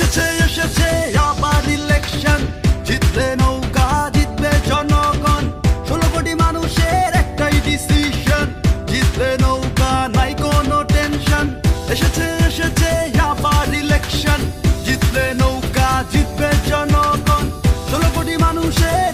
এসেছে এসেছে আবার ইলেকশন জিতবে নৌকা, জিতবে জনগণ। ষোলো কোটি মানুষের একটাই ডিসিশন জিতবে নৌকা, নাই কোনো টেনশন এসেছে এসেছে আবার ইলেকশন জিতবে নৌকা, জিতবে জনগণ। ষোলো কোটি মানুষের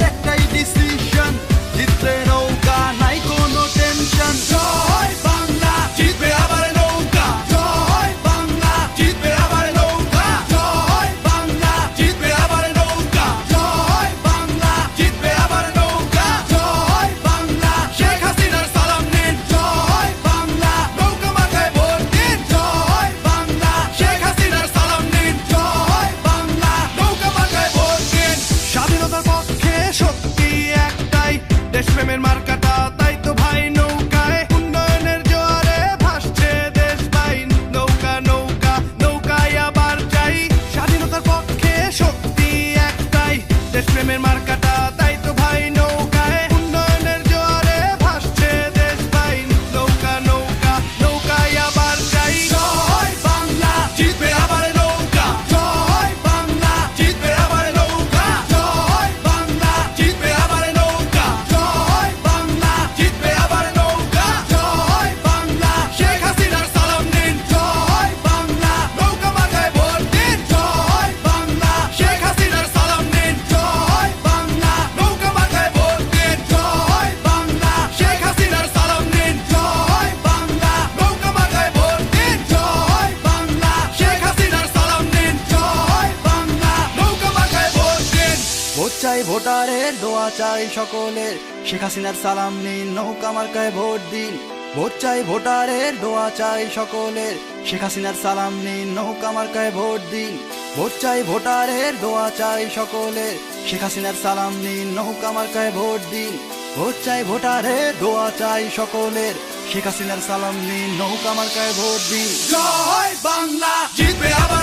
চাই ভোটারের, দোয়া চাই সকলের। শেখ হাসিনার সালাম নিন, নৌকা মার্কায় ভোট দিন। ভোট চাই ভোটারের, দোয়া চাই সকলের। শেখ হাসিনার সালাম নিন, নৌকা মার্কায় ভোট দিন। ভোট চাই ভোটারের, দোয়া চাই সকলের। শেখ হাসিনার সালাম নিন, নৌকা মার্কায় ভোট দিন। ভোট চাই ভোটারের, দোয়া চাই সকলের। শেখ হাসিনার সালাম নিন, নৌকা মার্কায় ভোট দিন। জয় বাংলা, জিতবে আবার